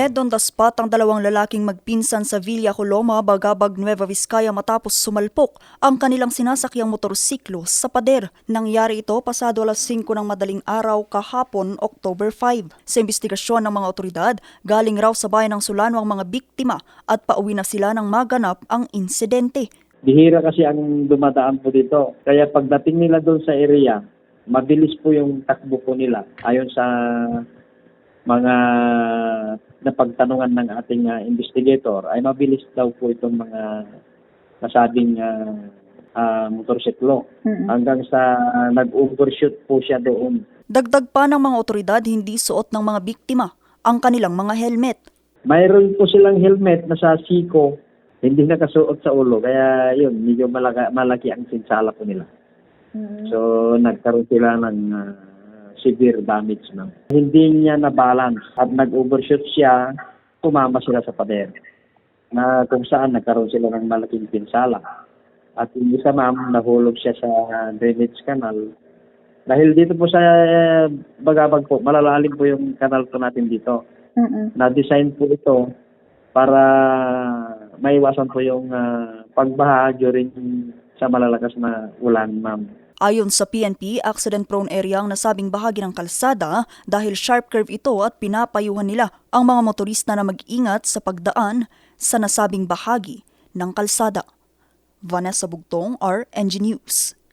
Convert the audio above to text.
Dead on the spot ang dalawang lalaking magpinsan sa Villa Coloma, Bagabag, Nueva Vizcaya matapos sumalpok ang kanilang sinasakyang motorsiklo sa pader. Nangyari ito pasado alas 5 ng madaling araw kahapon, October 5. Sa investigasyon ng mga otoridad, galing raw sa bayan ng Solano ang mga biktima at pauwi na sila nang maganap ang insidente. Bihira kasi ang dumadaan po dito. Kaya pagdating nila doon sa area, mabilis po yung takbo po nila. Ayon sa mga napagtanungan ng ating ah, investigator, ay mabilis daw po itong mga nasabing ah, ah, motorsiklo. Hanggang sa nag-overshoot po siya doon. Dagdag pa ng mga otoridad hindi suot ng mga biktima ang kanilang mga helmet. Mayroon po silang helmet na sa siko, hindi nakasuot sa ulo. Kaya yun, medyo malaki, malaki ang sinsala po nila. So, nagkaroon sila ng ah, severe damage. No? Hindi niya na-balance at nag-overshoot siya, tumama sila sa pader. Na kung saan nagkaroon sila ng malaking pinsala. At yung isa ma'am, nahulog siya sa drainage canal. Dahil dito po sa eh, Bagabag po, malalalim po yung canal po natin dito. Na-design po ito para maiwasan po yung ah, pagbaha during sa malalakas na ulan, ma'am. Ayon sa PNP, accident-prone area ang nasabing bahagi ng kalsada dahil sharp curve ito at pinapayuhan nila ang mga motorista na mag-ingat sa pagdaan sa nasabing bahagi ng kalsada. Vanessa Bugtong, RNG News.